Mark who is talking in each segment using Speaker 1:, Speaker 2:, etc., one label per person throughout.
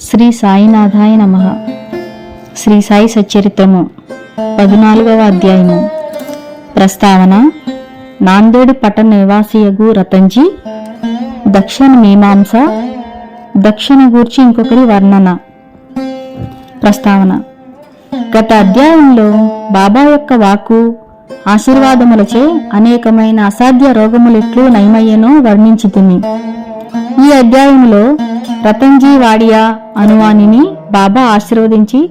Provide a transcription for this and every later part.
Speaker 1: శ్రీ సాయినాథాయ నమ. శ్రీ సాయి సచ్చరిత్రము పద్నాలుగవ అధ్యాయము. ప్రస్తావన నాందేడు పట్టణ నివాసియగు రతంజీ దక్షిణ మీమాంస దక్షిణ గూర్చి ఇంకొకరి వర్ణన. ప్రస్తావన గత అధ్యాయంలో బాబా యొక్క వాక్కు ఆశీర్వాదములచే అనేకమైన అసాధ్య రోగములెట్లు నయమయ్యనో వర్ణించి ఈ అధ్యాయంలో రతంజీ వాడియా అనువానిని బాబా ఆశీర్వదించి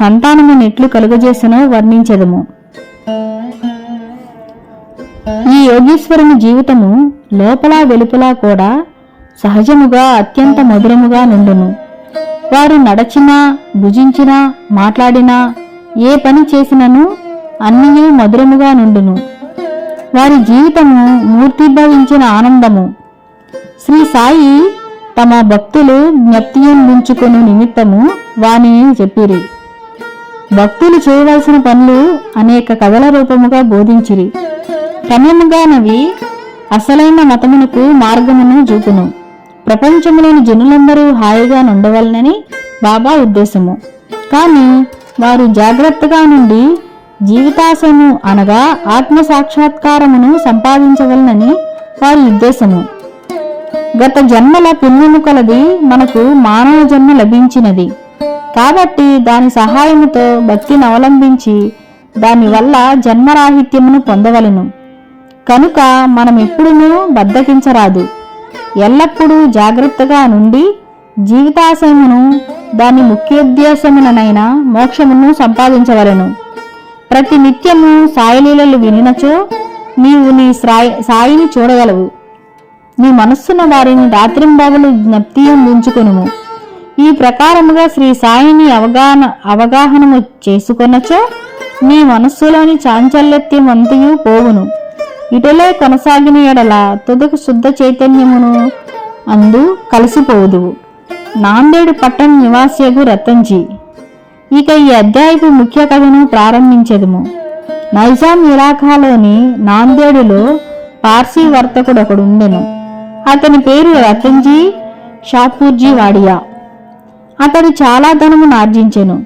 Speaker 1: సంతానము నెట్లు కలుగజేసనో వర్ణించెదము. ఈ యోగీశ్వరుని జీవితము లోపల వెలుపల కూడా సహజముగా అత్యంత మధురముగా నుండును. వారు నడచినా భుజించినా మాట్లాడినా ఏ పని చేసినను అన్నీ మధురముగా నుండును. వారి జీవితము మూర్తిభవించిన ఆనందము. శ్రీ సాయి తమ భక్తులు జ్ఞప్తియందించుకుని నిమిత్తము వానిని చెప్పిరి. భక్తులు చేయవలసిన పనులు అనేక కథల రూపముగా బోధించిరి. క్రమముగానవి అసలైన మతమునకు మార్గమును చూపును. ప్రపంచంలోని జనులందరూ హాయిగా నుండవలనని బాబా ఉద్దేశము. కానీ వారు జాగ్రత్తగా నుండి జీవితాశము అనగా ఆత్మ సాక్షాత్కారమును సంపాదించవలనని వారి ఉద్దేశము. గత జన్మల పుణ్యము కలది మనకు మానవ జన్మ లభించినది. కాబట్టి దాని సహాయముతో భక్తిని అవలంబించి దానివల్ల జన్మరాహిత్యమును పొందవలను. కనుక మనం ఎప్పుడునూ బద్దకించరాదు. ఎల్లప్పుడూ జాగ్రత్తగా నుండి జీవితాశయమును దాని ముఖ్యోద్దేశముననైనా మోక్షమును సంపాదించవలను. ప్రతి నిత్యము సాయలీలలు వినినచో నీవు నీ సాయి సాయిని చూడగలవు. నీ మనస్సున వారిని రాత్రింబగలు జ్ఞప్తి ఉంచుకొనుము ఈ ప్రకారముగా శ్రీ సాయిని అవగాహన అవగాహనము చేసుకొనచో నీ మనస్సులోని చాంచల్యత్యం అంతయు పోవును. ఇటలే కొనసాగిన ఎడల తుదకు శుద్ధ చైతన్యమును అందు కలిసిపోదువు. నాందేడు పట్టణ నివాసియగు రతంజీ ఇక ఈ అధ్యాయపు ముఖ్య కథను ప్రారంభించదుము. నైజాం ఇలాఖాలోని నాందేడులో పార్సీ వర్తకుడు ఒకడు ఉండెను అతని పేరు రతన్జీ షాపూర్జీ వాడియా. అతడు చాలా ధనమును ఆర్జించెను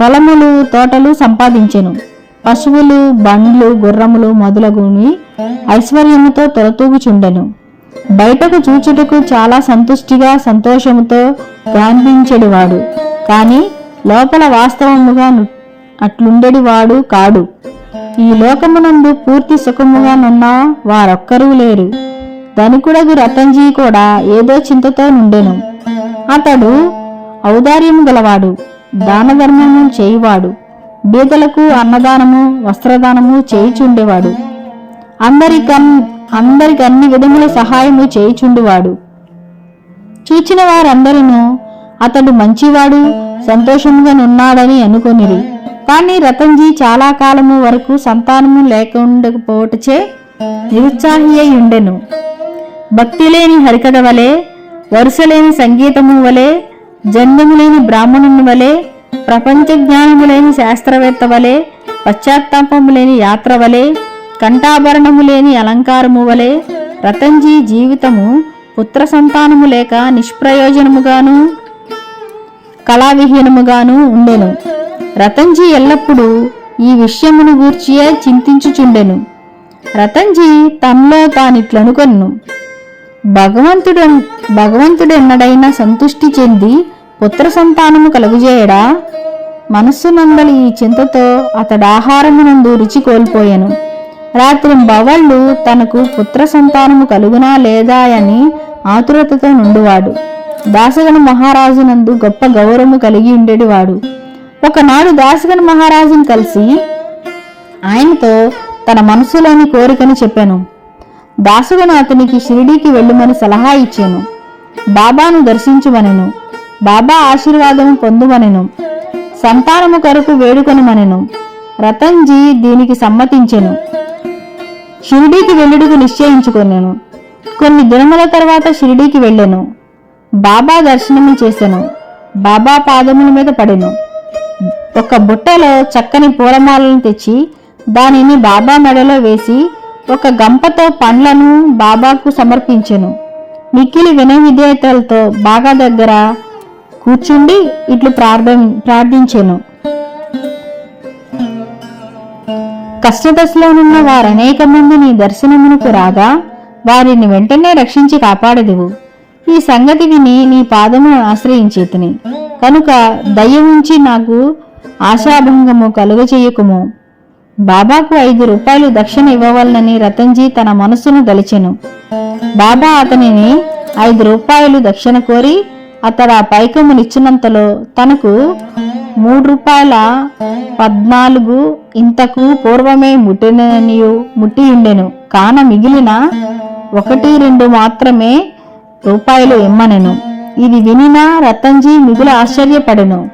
Speaker 1: పొలములు తోటలు సంపాదించెను. పశువులు బండ్లు గుర్రములు మొదలగుని ఐశ్వర్యముతో తొలతూగుచుండెను. బయటకు చూచుటకు చాలా సంతుష్టిగా సంతోషముతో గాంధించెడివాడు. కానీ లోపల వాస్తవముగా ను- అట్లుండెడివాడు కాడు. ఈ లోకమునందు పూర్తి సుఖముగా నున్న వారొక్కరూ లేరు. ధనికుడగు రతంజీ కూడా ఏదో చింతతో నుండెను. అతడు ఔదార్యము గలవాడు దానధర్మము చేయువాడు బీదలకు అన్నదానము వస్త్రదానము చేయుచుండేవాడు. అందరికన్ అందరికి అన్ని విధముల సహాయము చేయుచుండేవాడు. చూచిన వారందరినూ అతడు మంచివాడు సంతోషముగా నున్నాడని అనుకొనిరి. కానీ రతన్జీ చాలా కాలము వరకు సంతానము లేకుండకపోవటచే నిరుత్సాహి అయి ఉండెను. భక్తి లేని హరికథ వలె వరుస లేని సంగీతము వలె జన్మము లేని బ్రాహ్మణుని వలె ప్రపంచ జ్ఞానము లేని శాస్త్రవేత్త వలె పశ్చాత్తాపము లేని యాత్ర వలె కంఠాభరణము లేని అలంకారము వలె రతంజీ జీవితము పుత్ర సంతానము లేక నిష్ప్రయోజనముగాను కళావిహీనముగాను ఉండెను. రతంజీ ఎల్లప్పుడూ ఈ విషయమును గూర్చియే చింతించుచుండెను. రతంజీ తనలో తానిట్లనుకొను భగవంతుడు భగవంతుడెన్నడైనా సంతుష్టి చెంది పుత్ర సంతానము కలుగుజేయడా? మనస్సునందలి ఈ చింతతో అతడు ఆహారమునందు రుచి కోల్పోయాను. రాత్రి బవళ్ళు తనకు పుత్ర సంతానము కలుగునా లేదా అని ఆతురతతో నుండివాడు. దాసగణ మహారాజునందు గొప్ప గౌరవము కలిగి ఉండేటివాడు. ఒకనాడు దాసగణ మహారాజును కలిసి ఆయనతో తన మనసులోని కోరికను చెప్పాను. దాసుగను అతనికి షిరిడీకి వెళ్ళుమని సలహా ఇచ్చాను. బాబాను దర్శించుమనెను. బాబా ఆశీర్వాదము పొందుమనెను. సంతానము కొరకు వేడుకొనుమనెను. రతన్జీ దీనికి సమ్మతించెను. షిరిడీకి వెళ్ళుడుకు నిశ్చయించుకొనెను. కొన్ని దినముల తర్వాత షిరిడీకి వెళ్ళెను. బాబా దర్శనము చేశాను బాబా పాదముల మీద పడెను. ఒక బుట్టలో చక్కని పూలమాలను తెచ్చి దానిని బాబా మెడలో వేసి ఒక గంపతో పండ్లను బాబాకు సమర్పించెను. మిక్కిలి వినయ విధేయతలతో బాగా దగ్గర కూర్చుండి ఇట్లు ప్రార్థం ప్రార్థించెను. కష్టదశలోనున్న వారనేక మంది నీ దర్శనమునకు రాగా వారిని వెంటనే రక్షించి కాపాడదువు. ఈ సంగతి విని నీ పాదమును ఆశ్రయించేతిని. కనుక దయ ఉంచి నాకు ఆశాభంగము కలుగచేయకుము బాబాకు ఐదు రూపాయలు దక్షిణ ఇవ్వవలనని రతన్జీ తన మనసును దలిచెను బాబా అతనిని ఐదు రూపాయలు దక్షిణ కోరి అతడు ఆ పైకమునిచ్చినంతలో తనకు మూడు రూపాయల పద్నాలుగు ఇంతకు పూర్వమే ముట్టిననియు ముట్టియుండెను. కాన మిగిలిన ఒకటి రెండు మాత్రమే రూపాయలు ఇమ్మనెను. ఇది వినిన రతన్జీ మిగులు ఆశ్చర్యపడెను.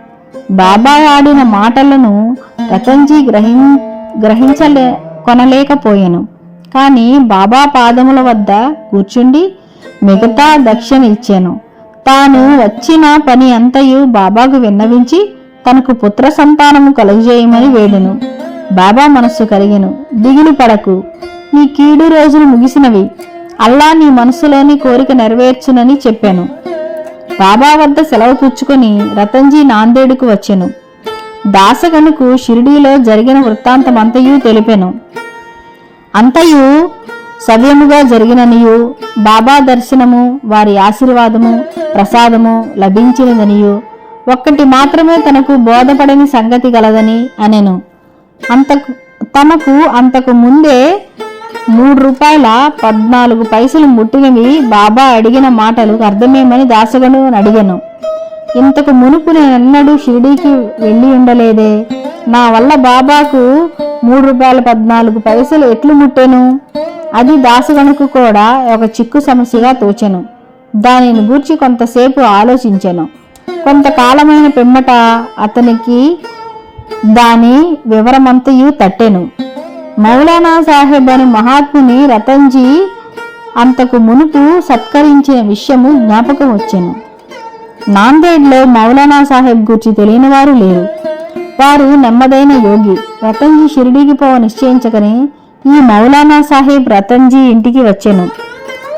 Speaker 1: బాబా ఆడిన మాటలను రతన్జీ గ్రహించ గ్రహించలే కొనలేకపోయాను. కానీ బాబా పాదముల వద్ద కూర్చుండి మిగతా దక్షిణ ఇచ్చాను తాను వచ్చిన పని అంతయు బాబాకు విన్నవించి తనకు పుత్ర సంతానము కలుగజేయమని వేడును. బాబా మనస్సు కలిగెను. దిగులు పడకు. నీ కీడు రోజులు ముగిసినవి. అల్లా నీ మనసులోని కోరిక నెరవేర్చునని చెప్పాను. బాబా వద్ద సెలవు పుచ్చుకొని రతన్జీ నాందేడుకు వచ్చాను. దాసగనుకు షిరిడీలో జరిగిన వృత్తాంతమంతయు తెలిపెను. అంతయు సవ్యముగా జరిగిననియు బాబా దర్శనము వారి ఆశీర్వాదము ప్రసాదము లభించినదనియు ఒక్కటి మాత్రమే తనకు బోధపడని సంగతి గలదని అనెను. అంతకు తమకు అంతకు ముందే మూడు రూపాయల పద్నాలుగు పైసలు ముట్టినవి బాబా అడిగిన మాటలు అర్థమేమని దాసగను అడిగాను. ఇంతకు మునుపు నేనెన్నడూ షిరిడీకి వెళ్ళి ఉండలేదే. నా వల్ల బాబాకు మూడు రూపాయల పద్నాలుగు పైసలు ఎట్లు ముట్టెను? అది దాసగణకు కూడా ఒక చిక్కు సమస్యగా తోచెను. దానిని గూర్చి కొంతసేపు ఆలోచించెను. కొంతకాలమైన పిమ్మట అతనికి దాని వివరమంతయు తట్టెను. మౌలానా సాహెబ్ అని మహాత్ముని రతన్జీ అంతకు మునుపు సత్కరించిన విషయము జ్ఞాపకం వచ్చెను. నాందేడ్లో మౌలానా సాహెబ్ గురించి తెలియని వారు లేరు. వారు నెమ్మదైన యోగి. రతన్జీ షిరిడీకి పోవ నిశ్చయించకని ఈ మౌలానా సాహెబ్ రతన్జీ ఇంటికి వచ్చాను.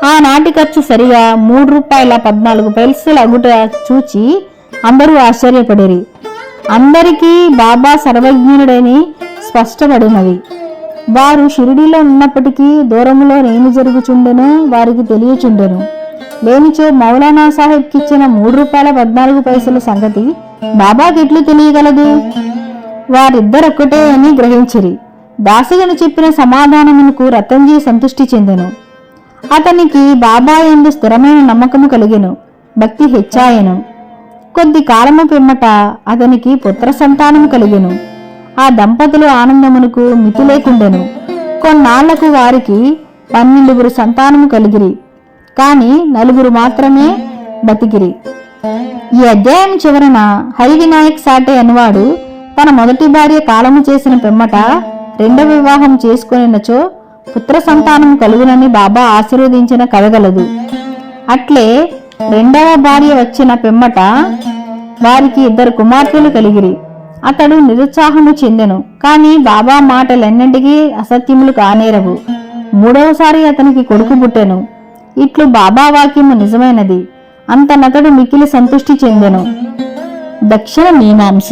Speaker 1: ఆనాటి ఖర్చు సరిగా మూడు రూపాయల పద్నాలుగు పైసలు అగుట చూచి అందరూ ఆశ్చర్యపడిరి. అందరికీ బాబా సర్వజ్ఞుడని స్పష్టపడినది. వారు షిరిడీలో ఉన్నప్పటికీ దూరంలో ఏమి జరుగుచుండెనో వారికి తెలియచుండెను. లేనిచో మౌలానా సాహెబ్కి ఇచ్చిన మూడు రూపాయల పద్నాలుగు పైసల సంగతి బాబాకి ఎట్లు తెలియగలదు? వారిద్దరొక్కటే అని గ్రహించిరి. దాసగను చెప్పిన సమాధానమునకు రతన్జీ సంతృష్టి చెందెను. అతనికి బాబా ఎందు స్థిరమైన నమ్మకము కలిగెను. భక్తి హెచ్చాయెను. కొద్ది కాలము పిమ్మట అతనికి పుత్ర సంతానము కలిగెను. ఆ దంపతులు ఆనందమునకు మితి లేకుండెను కొన్నాళ్ళకు వారికి పన్నెండుగురు సంతానము కలిగిరి. కాని నలుగురు మాత్రమే బతికిరి. ఈ అధ్యాయం చివరన హరి వినాయక్ సాటే అనువాడు తన మొదటి భార్య కాలము చేసిన పిమ్మట రెండవ వివాహం చేసుకునినచో పుత్ర సంతానం కలుగునని బాబా ఆశీర్వదించిన కలగలదు అట్లే రెండవ భార్య వచ్చిన పిమ్మట వారికి ఇద్దరు కుమార్తెలు కలిగిరి. అతడు నిరుత్సాహము చెందెను కానీ బాబా మాటలన్నింటికీ అసత్యములు కానేరవు. మూడవసారి అతనికి కొడుకు పుట్టెను. ఇట్లు బాబా వాక్యము నిజమైనది. అంతనతడు మికిలి సంతృష్టి చెందెను. దక్షిణ మీమాంస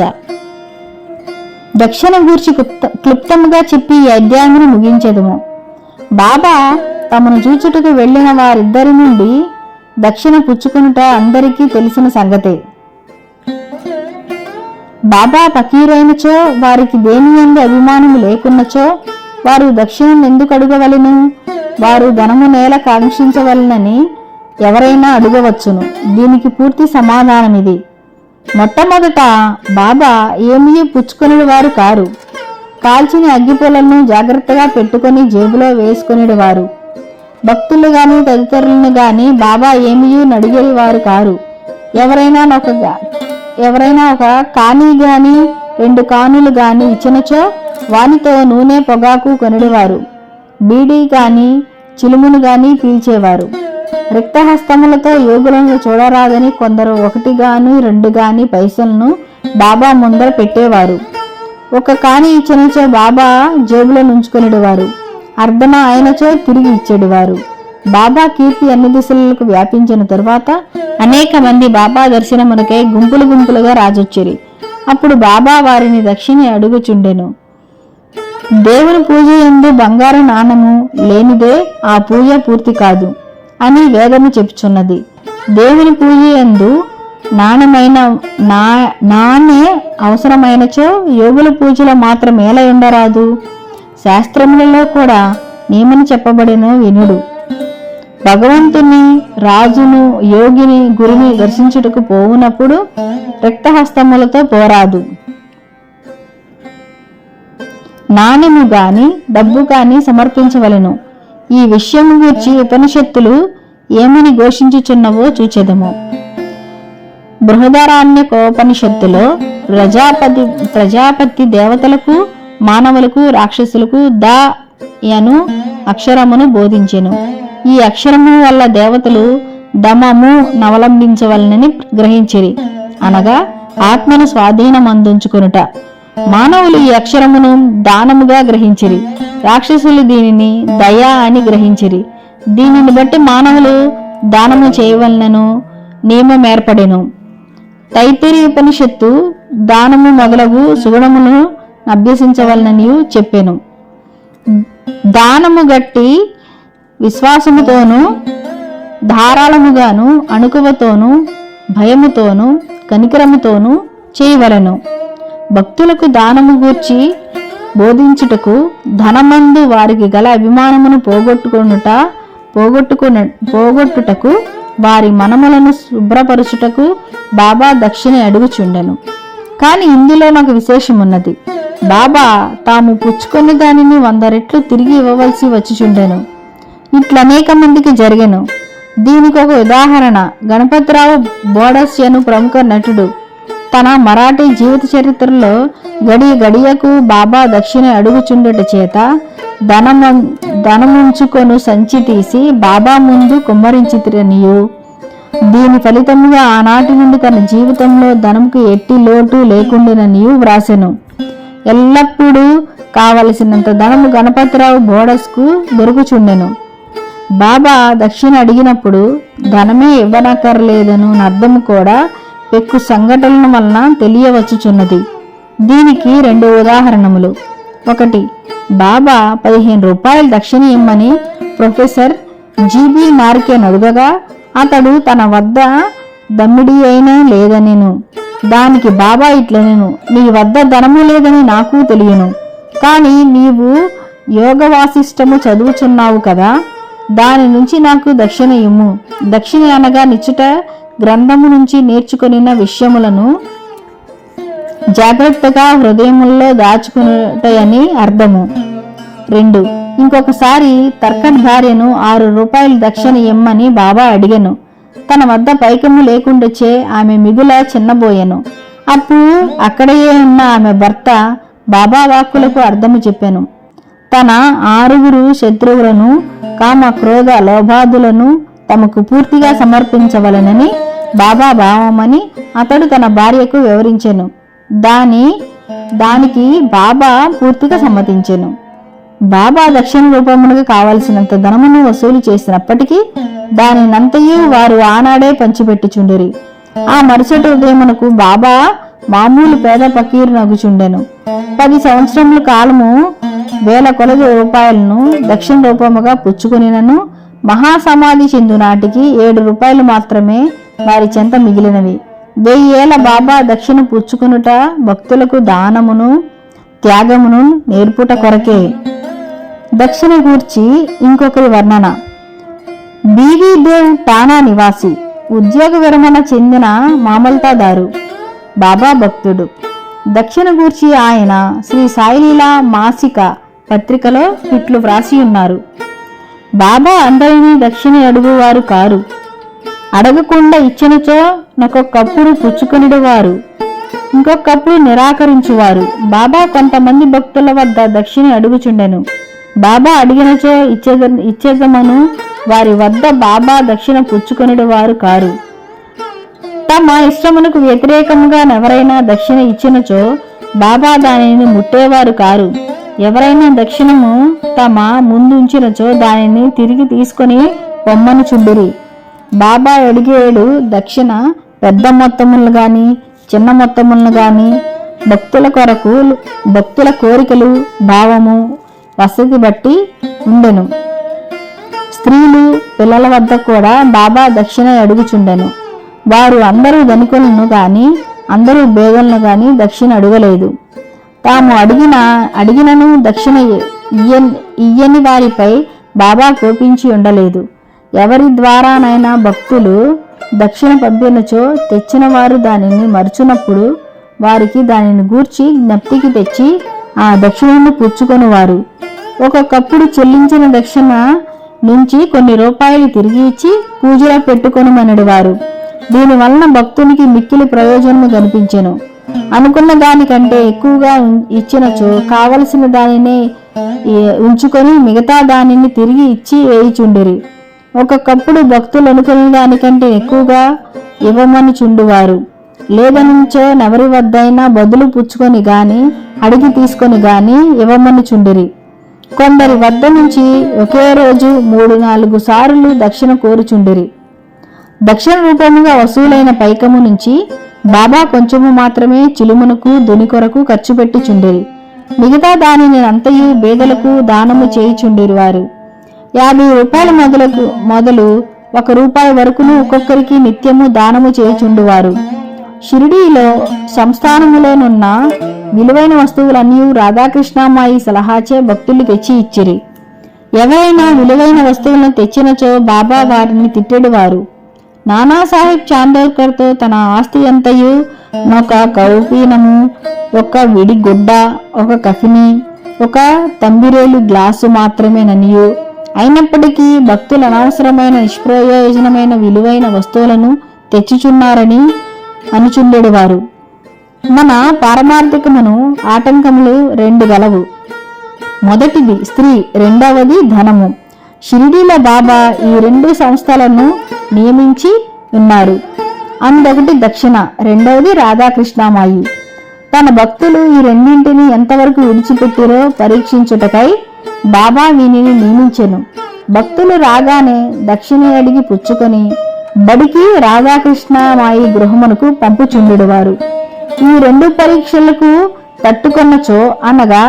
Speaker 1: దక్షిణ గూర్చి క్లుప్త క్లుప్తముగా చెప్పి ఈ అధ్యాయమును ముగించెదము. బాబా తమను చూచుటకు వెళ్ళిన వారిద్దరి నుండి దక్షిణ పుచ్చుకునుట అందరికీ తెలిసిన సంగతే. బాబా పకీరైనచో వారికి దేని అందు అభిమానము లేకున్నచో వారు దక్షిణం ఎందుకు అడగవలెను? వారు ధనము నేల కాంక్షించవలనని ఎవరైనా అడగవచ్చును. దీనికి పూర్తి సమాధానం ఇది మొట్టమొదట బాబా ఏమీ పుచ్చుకొనిడు వారు కారు. కాల్చిన అగ్గిపొలను జాగ్రత్తగా పెట్టుకొని జేబులో వేసుకునేడు వారు భక్తులు గాని తదితరులను గాని బాబా ఏమీ నడిగేది వారు కారు. ఎవరైనా ఒక ఎవరైనా ఒక కాని గాని రెండు కానులు గాని ఇచ్చినచో వానితో నూనె పొగాకు కొనిడివారు. బీడీ కానీ చిలుమును కానీ పీల్చేవారు. రిక్తహస్తములతో యోగులను చూడరాదని కొందరు ఒకటి గాని రెండు గాని పైసలను బాబా ముందర పెట్టేవారు. ఒక కాని ఇచ్చినచో బాబా జేబులో నుంచుకొనిడువారు. అర్ధన ఆయనచో తిరిగి ఇచ్చేడువారు. బాబా కీర్తి అన్ని దిశలకు వ్యాపించిన తరువాత అనేక మంది బాబా దర్శనమునకై గుంపులు గుంపులుగా రాజొచ్చిరి. అప్పుడు బాబా వారిని దక్షిణ అడుగుచుండెను. దేవుని పూజ ఎందు బంగారు నాణము లేనిదే ఆ పూజ పూర్తి కాదు అని వేదము చెప్పుచున్నది. దేవుని పూజ ఎందు నాణమైన నా నాణ్య అవసరమైనచో యోగుల పూజలో మాత్రం ఎలా ఉండరాదు. శాస్త్రములలో కూడా నేమని చెప్పబడిన వినుడు. భగవంతుని రాజును యోగిని గురిని దర్శించుటకు పోవునప్పుడు రక్తహస్తములతో పోరాదు. నాణ్యము గాని డబ్బు గాని సమర్పించవలెను. ఈ విషయం గూర్చి ఉపనిషత్తులు ఏమని ఘోషించుచున్నవో చూచెదము. బృహదారాణ్యకోపనిషత్తులో ప్రజాపతి ప్రజాపతి దేవతలకు మానవులకు రాక్షసులకు ద యను అక్షరమును బోధించెను. ఈ అక్షరము వల్ల దేవతలు దమము నవలంబించవలనని గ్రహించిరి. అనగా ఆత్మను స్వాధీనం అందించుకునుట మానవులు ఈ అక్షరమును దానముగా గ్రహించిరి. రాక్షసులు దీనిని దయా అని గ్రహించిరి. దీనిని బట్టి మానవులు దానము చేయవలనను నియమం ఏర్పడెను. తైతిరి ఉపనిషత్తు దానము మొదలగు సుగుణమును అభ్యసించవలనని చెప్పెను. దానము గట్టి విశ్వాసముతోనూ ధారాళముగాను అణుకువతోనూ భయముతోనూ కనికరముతోనూ చేయవలెను. భక్తులకు దానము గూర్చి బోధించుటకు ధనమందు వారికి గల అభిమానమును పోగొట్టుకొనుట పోగొట్టుకున పోగొట్టుటకు వారి మనములను శుభ్రపరుచుటకు బాబా దక్షిణ అడుగుచుండెను. కానీ ఇందులో నాకు విశేషమున్నది. బాబా తాము పుచ్చుకొని దానిని వంద రెట్లు తిరిగి ఇవ్వవలసి వచ్చిచుండెను. ఇట్లా అనేక మందికి జరిగెను. దీనికి ఒక ఉదాహరణ. గణపతిరావు బోడస్యను ప్రముఖ నటుడు. తన మరాఠీ జీవిత చరిత్రలో గడి గడియకు బాబా దక్షిణ అడుగుచుండట చేత ధనము ధనముంచుకొను సంచి తీసి బాబా ముందు కుమ్మరించితిరనియు. దీని ఫలితంగా ఆనాటి నుండి తన జీవితంలో ధనంకు ఎట్టి లోటు లేకుండాననియు వ్రాసెను. ఎల్లప్పుడూ కావలసినంత ధనము గణపతిరావు బోడస్కు దొరుకుచుండెను. బాబా దక్షిణ అడిగినప్పుడు ధనమే ఇవ్వనక్కర్లేదను అర్థము కూడా పెక్కు సంఘటనల వలన తెలియవచ్చుచున్నది. దీనికి రెండు ఉదాహరణములు. ఒకటి బాబా పదిహేను రూపాయలు దక్షిణ ఇమ్మని ప్రొఫెసర్ జీబీ మార్కే అడుగగా అతడు తన వద్ద దమ్మిడి అయినా లేదనెను. దానికి బాబా ఇట్లనెను నీ వద్ద ధనము లేదని నాకు తెలియను. కానీ నీవు యోగ వాసిష్టము చదువుచున్నావు కదా దాని నుంచి నాకు దక్షిణ ఇమ్ము దక్షిణ అనగా నిచ్చుట గ్రంథము నుంచి నేర్చుకొనిన విషయములను జాగ్రత్తగా హృదయముల్లో దాచుకుంటాయని అర్థము. రెండు ఇంకొకసారి తర్కట్ భార్యను ఆరు రూపాయలు దక్షిణ ఇమ్మని బాబా అడిగాను. తన వద్ద పైకము లేకుండాచే ఆమె మిగుల చిన్నబోయాను. అప్పుడు అక్కడే ఉన్న ఆమె భర్త బాబా వాక్కులకు అర్థము చెప్పాను. తన ఆరుగురు శత్రువులను కామ క్రోధ లోభాదులను తమకు పూర్తిగా సమర్పించవలనని బాబా భావమని అతడు తన భార్యకు వివరించెను. దాని దానికి బాబా పూర్తిగా సమ్మతించెను. బాబా దక్షిణ రూపమునకు కావలసినంత ధనమును వసూలు చేసినప్పటికీ దానినంతయు వారు ఆనాడే పంచిపెట్టుచుండిరి. ఆ మరుసటి ఉదయమునకు బాబా మామూలు పేద పకీరు నగుచుండెను. పది సంవత్సరముల కాలము వేల కొలది రూపాయలను దక్షిణ రూపముగా పుచ్చుకొనినను. మహాసమాధి చెందు నాటికి ఏడు రూపాయలు మాత్రమే వారి చెంత మిగిలినవి. వెయ్యేళ్ళ బాబా దక్షిణ పుచ్చుకునుట భక్తులకు దానమును త్యాగమును నేర్పుట కొరకే. దక్షిణ గూర్చి ఇంకొకరి వర్ణన. బీవీ దేవ్ టానా నివాసి ఉద్యోగ విరమణ చెందిన మామల్తాదారు. బాబా భక్తుడు. దక్షిణ గూర్చి ఆయన శ్రీ సాయిలీలా మాసిక పత్రికలో ఇట్లు వ్రాసి ఉన్నారు. బాబా అందరినీ దక్షిణ అడుగువారు కారు. అడగకుండా ఇచ్చినచో నాకొకప్పుడు పుచ్చుకొనిడువారు. ఇంకొకప్పుడు నిరాకరించువారు. బాబా కొంతమంది భక్తుల వద్ద దక్షిణ అడుగుచుండెను. బాబా అడిగినచో ఇచ్చేద ఇచ్చేదమను వారి వద్ద బాబా దక్షిణ పుచ్చుకొనిడువారు కారు. తమ ఇష్టమునకు వ్యతిరేకముగా ఎవరైనా దక్షిణ ఇచ్చినచో బాబా దానిని ముట్టేవారు కారు. ఎవరైనా దక్షిణము తమ ముందుంచినచో దానిని తిరిగి తీసుకొని బొమ్మను చుండిరి. బాబా అడిగేడు దక్షిణ పెద్ద మొత్తములు గాని చిన్న మొత్తములను గాని భక్తుల కొరకు భక్తుల కోరికలు భావము వసతి బట్టి ఉండెను. స్త్రీలు పిల్లల వద్ద కూడా బాబా దక్షిణ అడుగుచుండెను. వారు అందరూ ధనికులను కానీ అందరూ బేదలను కానీ దక్షిణ అడగలేదు. తాము అడిగిన అడిగినను దక్షిణ ఇయ్యని ఇయ్యని వారిపై బాబా కోపించి ఉండలేదు. ఎవరి ద్వారానైనా భక్తులు దక్షిణ పంపినచో తెచ్చిన వారు దానిని మరచునప్పుడు వారికి దానిని గూర్చి జ్ఞప్తికి తెచ్చి ఆ దక్షిణను పుచ్చుకొనివారు. ఒక్కొక్కప్పుడు చెల్లించిన దక్షిణ నుంచి కొన్ని రూపాయలు తిరిగి ఇచ్చి పూజలో పెట్టుకొనమనడు వారు దీనివలన భక్తునికి మిక్కిలి ప్రయోజనము కనిపించెను. అనుకున్న దానికంటే ఎక్కువగా ఇచ్చిన ఇచ్చినచో కావలసిన దానినే ఉంచుకొని మిగతా దానిని తిరిగి ఇచ్చి వేయిచుండిరి. ఒక్కొక్కప్పుడు భక్తులు అనుకున్న దానికంటే ఎక్కువగా ఇవ్వమని చుండువారు లేదనుంచో నవరి వద్దైనా బదులు పుచ్చుకొని గాని అడిగి తీసుకొని గాని ఇవ్వమని చుండిరి కొందరి వద్ద నుంచి ఒకే రోజు మూడు నాలుగు సార్లు దక్షిణ కోరుచుండిరి. దక్షిణ రూపముగా వసూలైన పైకము నుంచి బాబా కొంచెము మాత్రమే చిలుమునకు దుని కొరకు ఖర్చు పెట్టిచుండిరి. మిగతా దానిని అంతయు బేదలకు దానము చేయుచుండిరి వారు. యాభై రూపాయల మొదలకు మొదలు ఒక రూపాయి వరకును ఒక్కొక్కరికి నిత్యము దానము చేయుచుండువారు. షిరిడీలో సంస్థానములోనున్న విలువైన వస్తువులన్నీ రాధాకృష్ణమాయి సలహాచే భక్తులు తెచ్చి ఇచ్చిరి. ఎవరైనా విలువైన వస్తువులను తెచ్చినచో బాబా వారిని తిట్టెడువారు. నానాసాహెబ్ చాందోల్కర్తో తన ఆస్తి అంతయు ఒక కౌపీనము ఒక విడి గుడ్డ ఒక కఫిని ఒక తంబిరేలు గ్లాసు మాత్రమేననియు. అయినప్పటికీ భక్తులు అనవసరమైన నిష్ప్రయోజనమైన విలువైన వస్తువులను తెచ్చుచున్నారని అనుచుండెడువారు. మన పారమార్థికమును ఆటంకములు రెండు గలవు. మొదటిది స్త్రీ రెండవది ధనము. షిరిడీల బాబా ఈ రెండు సంస్థలను నియమించి ఉన్నారు. అందొకటి దక్షిణ రెండవది రాధాకృష్ణమాయి. తన భక్తులు ఈ రెండింటిని ఎంతవరకు విడిచిపెట్టిరో పరీక్షించుటకై బాబా వీనిని నియమించెను. భక్తులు రాగానే దక్షిణ అడిగి పుచ్చుకొని బడికి రాధాకృష్ణమాయి గృహమునకు పంపుచుండెడువారు. ఈ రెండు పరీక్షలకు తట్టుకొన్నచో అనగా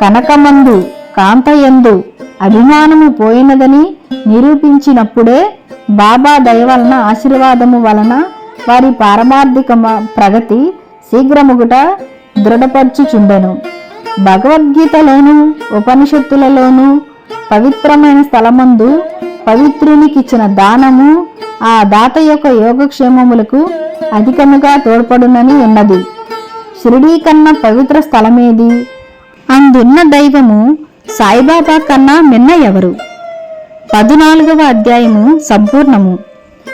Speaker 1: కనకమందు కాంతయందు అభిమానము పోయినదని నిరూపించినప్పుడే బాబా దయ వలన ఆశీర్వాదము వలన వారి పారమార్థిక మ- ప్రగతి శీఘ్రముగుట దృఢపరచుచుండెను. భగవద్గీతలోను ఉపనిషత్తులలోను పవిత్రమైన స్థలమందు పవిత్రునికిచ్చిన దానము ఆ దాత యొక్క యోగక్షేమములకు అధికముగా తోడ్పడునని ఉన్నది. షిరిడీ కన్నా పవిత్ర స్థలమేది? అందున్న దైవము సాయిబాబా కన్నా మిన్న ఎవరు పద్నాలుగవ అధ్యాయము సంపూర్ణము.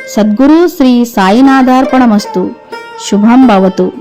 Speaker 1: సద్గురు శ్రీ సాయినాథార్పణమస్తు. శుభం భవతు.